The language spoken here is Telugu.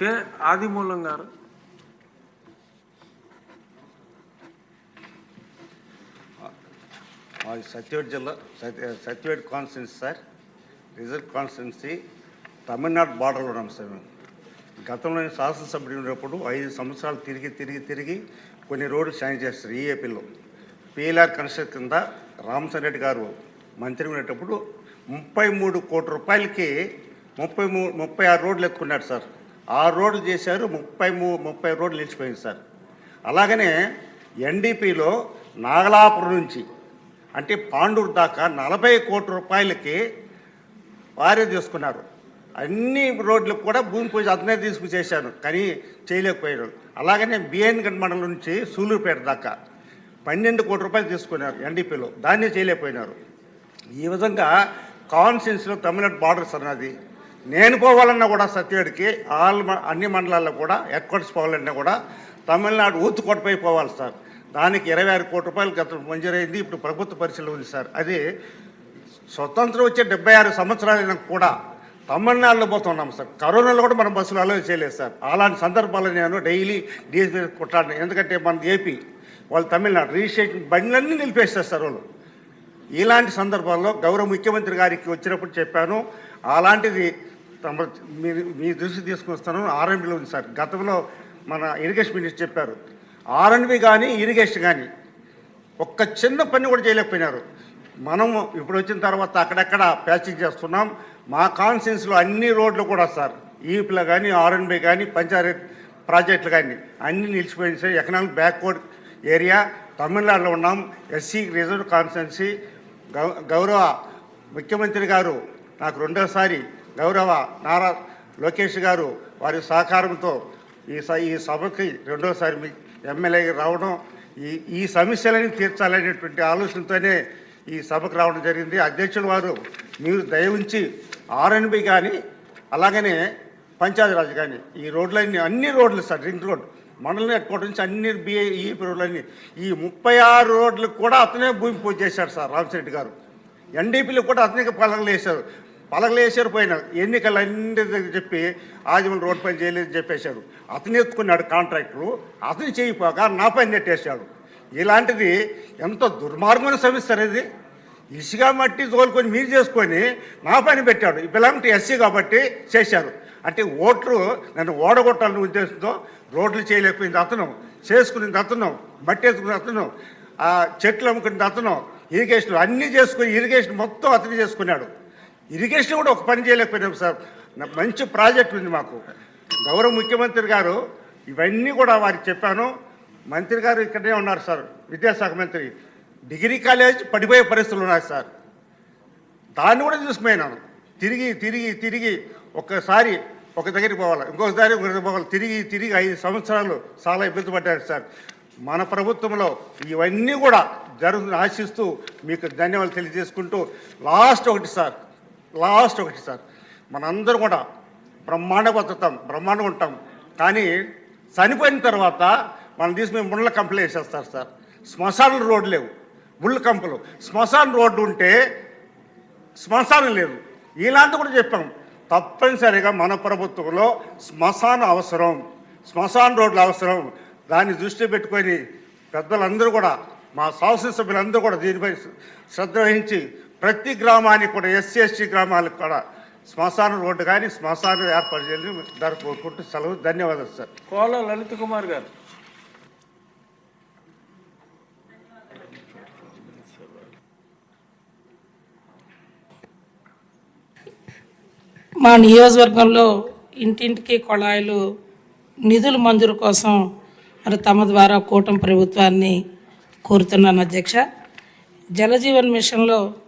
కె ఆదిమూలం గారు. మాది సత్యవేడ్ జిల్లా Satya Satyavedu constituency sir reserve constituency Tamil Nadu బార్డర్లో ఉన్నాం సార్ మేము. గతంలో శాసనసభ్యుడు ఉన్నప్పుడు ఐదు సంవత్సరాలు తిరిగి తిరిగి తిరిగి కొన్ని రోడ్లు శాంక్షన్ చేస్తారు ఈఏపీలో పీఎల్ఆర్ కన్స్ట్రక్ట్ కింద రామచంద్ర రెడ్డి గారు మంత్రి ఉండేటప్పుడు ముప్పై మూడు కోట్ల రూపాయలకి ముప్పై మూ ముప్పై ఆరు రోడ్లు ఎత్తుకున్నారు సార్. ఆరు రోడ్లు చేశారు ముప్పై మూ ముప్పై రోడ్లు నిలిచిపోయింది సార్. అలాగనే ఎన్డీపీలో నాగలాపురం నుంచి అంటే పాండూరు దాకా నలభై కోట్ల రూపాయలకి వారే తీసుకున్నారు. అన్ని రోడ్లకు కూడా భూమి పూజ అతనే తీసుకు చేశాను కానీ చేయలేకపోయారు అలాగనే బిఎన్ గడ్ మండలం నుంచి సూలూరుపేట దాకా పన్నెండు కోట్ల రూపాయలు తీసుకున్నారు ఎన్డీపీలో దాన్ని చేయలేకపోయినారు. ఈ విధంగా కాన్సెన్స్లో తమిళనాడు బార్డర్స్ అన్నది నేను పోవాలన్నా కూడా సత్యవేడికి ఆల్ మ- అన్ని మండలాల్లో కూడా ఎక్కడికి పోవాలన్నా కూడా తమిళనాడు ఊతుకోటపై పోవాలి సార్. దానికి ఇరవై ఆరు కోట్ల రూపాయలు గత మంజూరైంది ఇప్పుడు ప్రభుత్వ పరిశీలన ఉంది సార్. అది స్వతంత్రం వచ్చే డెబ్బై ఆరు సంవత్సరాలైనా కూడా తమిళనాడులో పోతున్నాం సార్. కరోనాలో కూడా మనం బస్సులు అలౌ చేయలేదు సార్. అలాంటి సందర్భాల్లో నేను డైలీ డీఎస్పీ కొట్లాడిన. ఎందుకంటే మన ఏపీ వాళ్ళు తమిళనాడు రిజిస్ట్రేషన్ బండ్లన్నీ నిలిపేస్తారు సార్ వాళ్ళు. ఇలాంటి సందర్భాల్లో గౌరవ ముఖ్యమంత్రి గారికి వచ్చినప్పుడు చెప్పాను అలాంటిది తమ మీరు మీ దృష్టి తీసుకొస్తాను వస్తాను ఉంది సార్. గతంలో మన ఇరిగేషన్ మినిస్టర్ చెప్పారు. ఆర్ఎన్బి కానీ ఇరిగేషన్ కానీ ఒక్క చిన్న పని కూడా చేయలేకపోయినారు. మనము ఇప్పుడు వచ్చిన తర్వాత అక్కడక్కడ ప్యాచింగ్ చేస్తున్నాం. మా కాన్స్టిట్యున్సీలో అన్ని రోడ్లు కూడా సార్ ఈపీలో కానీ ఆర్ఎన్బి కానీ పంచాయత్ ప్రాజెక్టులు కానీ అన్నీ నిలిచిపోయింది సార్. ఎకనామిక్ బ్యాక్వర్డ్ ఏరియా తమిళనాడులో ఉన్నాం. ఎస్సీ రిజర్వ్ కాన్స్టిట్యున్సీ గౌ గౌరవ ముఖ్యమంత్రి గారు నాకు రెండోసారి గౌరవ నారా లోకేష్ గారు వారి సహకారంతో ఈ ఈ సభకి రెండోసారి మీ ఎమ్మెల్యే రావడం ఈ ఈ సమస్యలని తీర్చాలనేటువంటి ఆలోచనతోనే ఈ సభకు రావడం జరిగింది. అధ్యక్షుల వారు మీరు దయవుంచి ఆర్ఎన్బి కానీ అలాగనే పంచాయతీరాజ్ కానీ ఈ రోడ్లన్నీ అన్ని రోడ్లు సార్ రింగ్ రోడ్ మండలం హెడ్ నుంచి అన్ని బిఏ ఈ రోడ్లన్నీ ఈ ముప్పై ఆరు రోడ్లకు కూడా అతనే భూమి పూజ చేశాడు సార్ రామశెట్టి గారు. ఎన్డీపీలు కూడా అతనికి పలకలు వేశారు. పలకలు వేసారు పోయిన ఎన్నికలు అన్ని చెప్పి ఆదిమూల రోడ్ పని చేయలేదని చెప్పేశాడు. అతను ఎత్తుకున్నాడు కాంట్రాక్టరు అతను చేయపోగా నా పని నెట్టేశాడు. ఇలాంటిది ఎంత దుర్మార్గమైన సమస్య అనేది ఇసుక మట్టి తోలుకొని మీరు చేసుకొని నా పని పెట్టాడు. ఈ బిలాంగ్ ఎస్సీ కాబట్టి చేశారు. అంటే ఓట్లు నన్ను ఓడగొట్టాలని ఉద్దేశంతో రోడ్లు చేయలేకపోయింది అతను చేసుకునేది అతను మట్టి ఎత్తుకుని అతను ఆ చెట్లు అమ్ముకునేది అతను ఇరిగేషన్ అన్నీ చేసుకుని ఇరిగేషన్ మొత్తం అతను చేసుకున్నాడు. ఇరిగేషన్ కూడా ఒక పని చేయలేకపోయినాం సార్. మంచి ప్రాజెక్ట్ ఉంది మాకు. గౌరవ ముఖ్యమంత్రి గారు ఇవన్నీ కూడా వారికి చెప్పాను. మంత్రి గారు ఇక్కడే ఉన్నారు సార్ విద్యాశాఖ మంత్రి. డిగ్రీ కాలేజ్ పడిపోయే పరిస్థితులు ఉన్నాయి సార్. దాన్ని కూడా చూసుకుపోయినాను తిరిగి తిరిగి తిరిగి ఒక్కసారి ఒక దగ్గరికి పోవాలి. ఇంకొకసారి ఒక దగ్గరికి పోవాలి. తిరిగి తిరిగి ఐదు సంవత్సరాలు చాలా ఇబ్బంది పడ్డారు సార్. మన ప్రభుత్వంలో ఇవన్నీ కూడా జరుగుతుంది ఆశిస్తూ మీకు ధన్యవాదాలు తెలియజేసుకుంటూ లాస్ట్ ఒకటి సార్. లాస్ట్ ఒకటి సార్. మనందరూ కూడా బ్రహ్మాండ బతుకుతాం బ్రహ్మాండం ఉంటాం. కానీ చనిపోయిన తర్వాత మనం తీసుకుని ముళ్ళ కంపలు వేసేస్తారు సార్. శ్మశాన రోడ్డు లేవు. ముళ్ళ కంపలు. శ్మశాన రోడ్డు ఉంటే శ్మశానం లేదు. ఇలాంటి కూడా చెప్పాం. తప్పనిసరిగా మన ప్రభుత్వంలో శ్మశానం అవసరం. శ్మశాన రోడ్లు అవసరం. దాన్ని దృష్టి పెట్టుకొని పెద్దలందరూ కూడా మా శాసనసభ్యులందరూ కూడా దీనిపై శ్రద్ధ వహించి ప్రతి గ్రామానికి కూడా ఎస్సీ ఎస్టీ గ్రామాలకు కూడా శ్మశాన రోడ్డు కానీ శ్మశానం ఏర్పాటు చేయాలని ధర కోరుకుంటూ సెలవు. ధన్యవాదాలు సార్. కోల లలిత్ కుమార్ గారు. మా నియోజకవర్గంలో ఇంటింటికి కుళాయిలు నిధుల మంజూరు కోసం మరి తమ ద్వారా కూటమి ప్రభుత్వాన్ని కోరుతున్నాను అధ్యక్ష. జలజీవన్ మిషన్లో